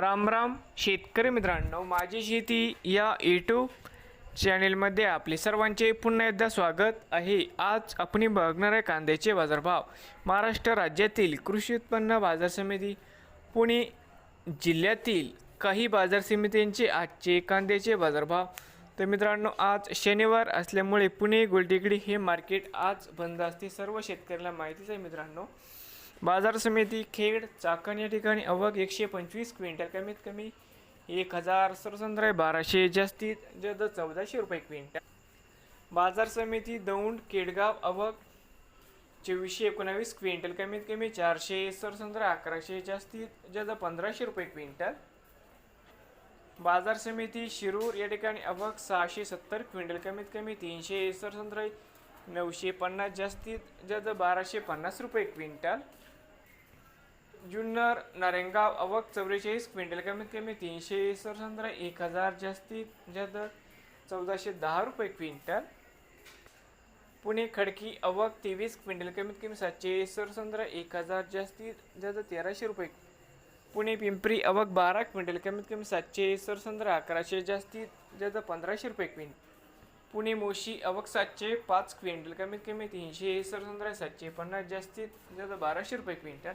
राम राम शेतकरी मित्रांनो माझी शेती या यूट्यूब चॅनेलमध्ये आपले सर्वांचे पुन्हा एकदा स्वागत आहे. आज आपण बघणार आहे कांद्याचे बाजारभाव. महाराष्ट्र राज्यातील कृषी उत्पन्न बाजार समिती पुणे जिल्ह्यातील काही बाजार समित्यांचे आजचे कांद्याचे बाजारभाव. तर मित्रांनो आज शनिवार असल्यामुळे पुणे गोलटेकडी हे मार्केट आज बंद असते. सर्व शेतकऱ्याला माहितीच आहे मित्रांनो. बाजार समिती खेड चाकण या ठिकाणी अवघ एकशे पंचवीस क्विंटल. कमीत कमी एक हजार सरसंद्र बाराशे जास्तीत जद चौदाशे रुपये क्विंटल. बाजार समिती दौंड केडगाव अवघ चोवीसशे एकोणावीस क्विंटल. कमीत कमी चारशे सरसंद्र अकराशे जास्तीत जद पंधराशे रुपये क्विंटल. बाजार समिती शिरूर या ठिकाणी अवघ सहाशे सत्तर क्विंटल. कमीत कमी तीनशे सरसंद्र नऊशे पन्नास जास्तीत जद बाराशे पन्नास रुपये क्विंटल. जुन्नर नारेंगाव अवक चौवेचाळीस क्विंटल कमीत कमी तीनशे सरसंद्र एक हजार जास्तीत जास्त चौदाशे दहा रुपये क्विंटल. पुणे खडकी अवक तेवीस क्विंटल कमीत कमी सातशे सरसंद्र एक हजार जास्तीत जास्त तेराशे रुपये. पुणे पिंपरी अवक बारा क्विंटल कमीत कमी सातशे सरसंद्र अकराशे जास्तीत जास्त पंधराशे रुपये क्विंटल. पुणे मोशी अवक सातशे पाच क्विंटल कमीत कमी तीनशे सरसंद्र सातशे पन्नास जास्तीत जास्त बाराशे रुपये क्विंटल.